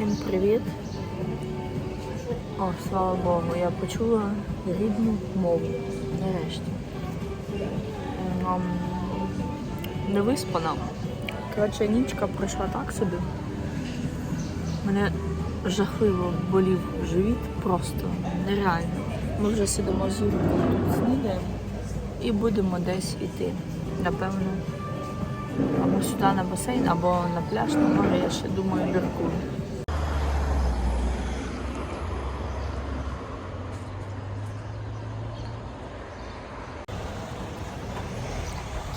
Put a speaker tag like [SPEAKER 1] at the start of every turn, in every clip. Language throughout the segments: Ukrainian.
[SPEAKER 1] Всім привіт. О, слава Богу, я почула рідну мову. Нарешті. Ем, Не виспана. Коротше, нічка пройшла так собі. Мене жахливо болів живіт просто нереально. Ми вже сидимо з Юрком тут снідаємо і будемо десь іти. Напевно, або сюди на басейн, або на пляж, на море, я ще думаю, міркую.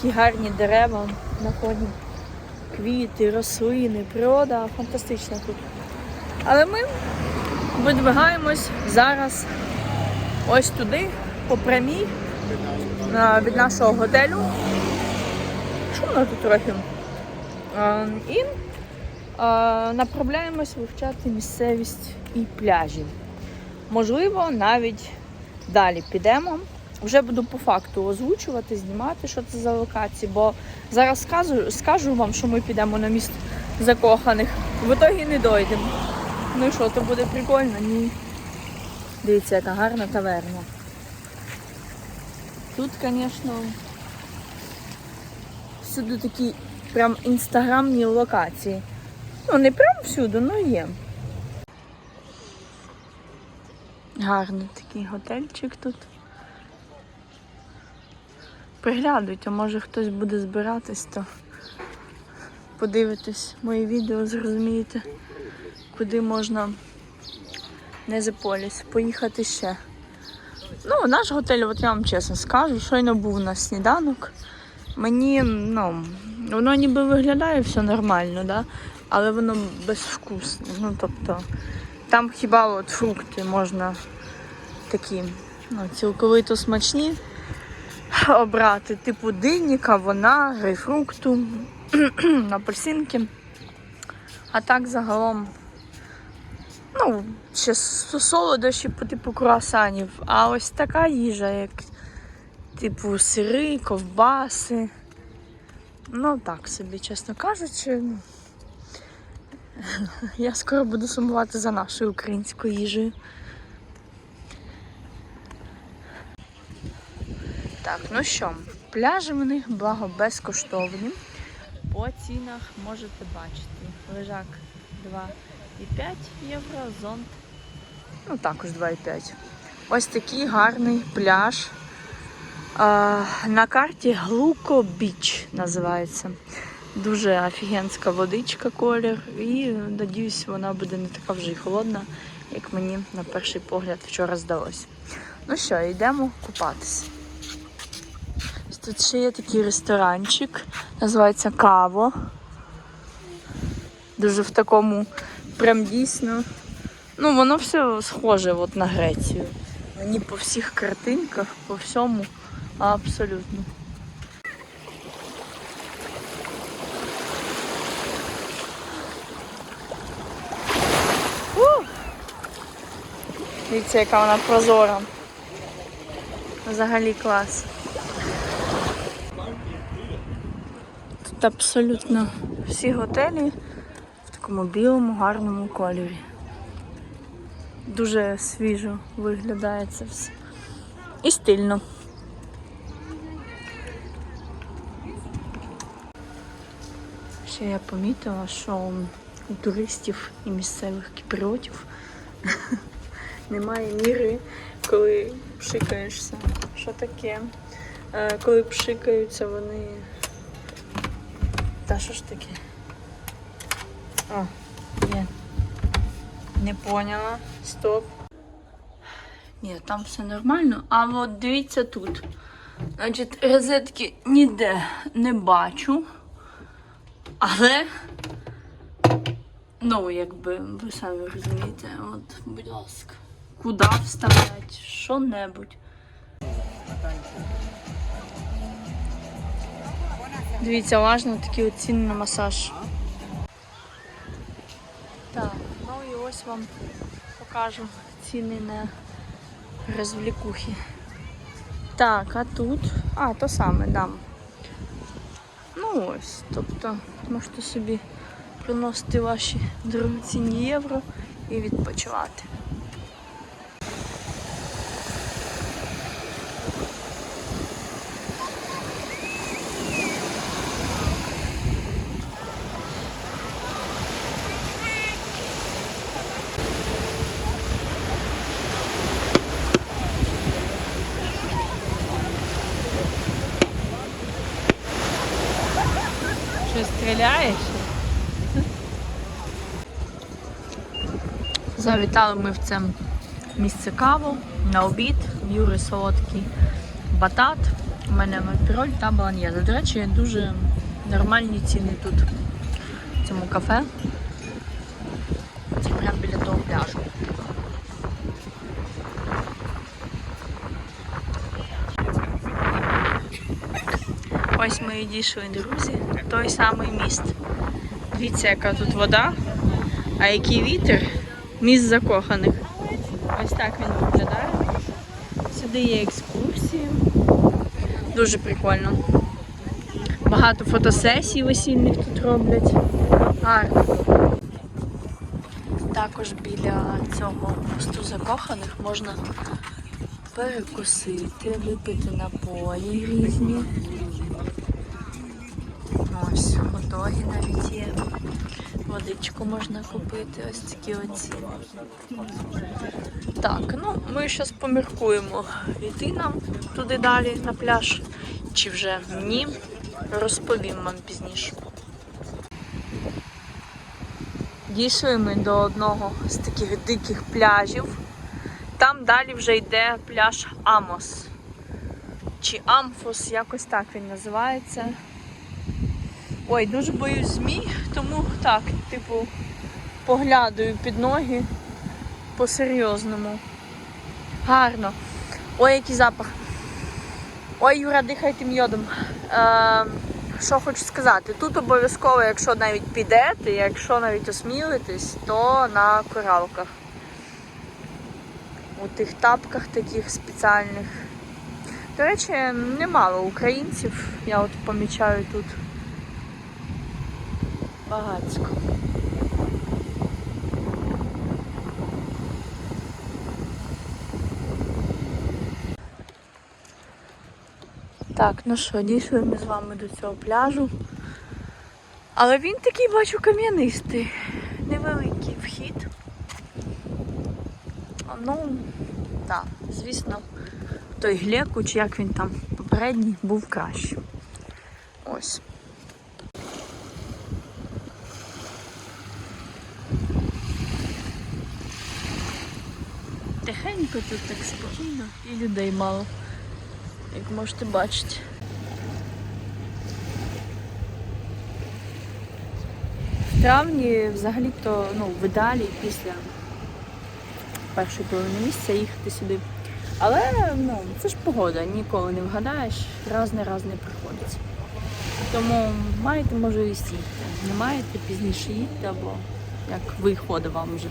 [SPEAKER 1] Які гарні дерева на фоні. Квіти, рослини, природа фантастична тут. Але ми видвигаємось зараз ось туди, по прямій, від нашого готелю. Шумно тут трохи. І направляємось вивчати місцевість і пляжі. Можливо, навіть далі підемо. Вже буду по факту озвучувати, знімати, що це за локації, бо зараз скажу, скажу вам, що ми підемо на міст закоханих. В ітогі не дойдемо. Ну і що, то буде прикольно? Ні. Дивіться, яка гарна таверна. Тут, звісно, всюди такі прям інстаграмні локації. Ну, не прям всюди, але є. Гарний такий готельчик тут. Приглядуйте, може хтось буде збиратись, то подивитесь мої відео, зрозумієте, куди можна не за поліс, поїхати ще. Ну, наш готель, от я вам чесно скажу, щойно був на сніданок. Мені, ну, воно ніби виглядає все нормально, да? але воно безвкусне. Ну, тобто, там хіба от фрукти можна такі, ну, цілковито смачні обрати, типу дині, кавуна, грейпфрукту, апельсинки. А так загалом, ну, ще солодощі по типу круасанів. А ось така їжа, як типу сири, ковбаси. Ну так собі, чесно кажучи. Я скоро буду сумувати за нашою українською їжею. Так, ну що, пляжі в них благо безкоштовні. По цінах можете бачити. Лежак 2,5 євро, зонт. Ну, також 2,5. Ось такий гарний пляж. А, на карті Глуко Біч називається. Дуже офігенська водичка колір. І надіюсь, вона буде не така вже й холодна, як мені на перший погляд вчора здалося. Ну що, йдемо купатися. Тут ще є такий ресторанчик, називається Каво. Дуже в такому, прям дійсно. Ну, воно все схоже от на Грецію. Мені по всіх картинках, по всьому абсолютно. Дивіться, яка вона прозора. Взагалі клас. Абсолютно всі готелі в такому білому гарному кольорі. Дуже свіжо виглядає це все. І стильно. Ще я помітила, що у туристів і місцевих кіпріотів немає міри, коли пшикаєшся. Що таке? Е, Коли пшикаються вони. Та що ж таке? О, є. Не поняла. Стоп. Ні, там все нормально. А от дивіться тут. Значить, розетки ніде не бачу. Але, ну, якби, ви самі розумієте, от, будь ласка, куди вставляти, що-небудь. Дивіться, уважно такі ціни на масаж. Так, ну і ось вам покажу ціни на розвлікухи. Так, а тут. А, то саме дам. Ну ось, тобто можете собі приносити ваші дорогоцінні євро і відпочивати. Стріляєш? Завітали ми в це місце каву на обід. Юри солодкий батат. У мене піроль та баланьєза. До речі, дуже нормальні ціни тут в цьому кафе. Це прямо біля того пляжу. Ось ми і дійшли, друзі. Той самий міст. Дивіться, яка тут вода, а який вітер. Міст закоханих. Ось так він виглядає. Сюди є екскурсії. Дуже прикольно. Багато фотосесій весільних тут роблять. Гарно. Також біля цього мосту закоханих можна перекусити, випити напої різні. Хот-доги навіть є. Водичку можна купити, ось такі оці. Так, ну ми зараз поміркуємо, йти нам туди далі на пляж, чи вже ні. Розповім вам пізніше. Дійшли ми до одного з таких диких пляжів. Там далі вже йде пляж Амос. Чи Амфос, якось так він називається. Ой, дуже боюсь змій, тому так, типу, поглядаю під ноги по-серйозному. Гарно. Ой, який запах. Ой, Юра, дихай тим йодом. Е, що хочу сказати, тут обов'язково, якщо навіть підете, якщо навіть осмілитесь, то на коралках. У тих тапках таких спеціальних. До речі, немало українців, я от помічаю тут. Багацько. Так, ну що, дійшли ми з вами до цього пляжу. Але він такий, бачу, кам'янистий. Невеликий вхід. Ну, так, звісно, той глеку, чи як він там попередній, був краще. Ось. Тихенько тут так спокійно і людей мало, як можете бачити. В травні взагалі-то ну, в після першої половини місяця їхати сюди. Але ну, це ж погода, ніколи не вгадаєш, раз не раз не приходить. Тому маєте можливість їхати. Не маєте пізніше їдьте або як виходить вам вже.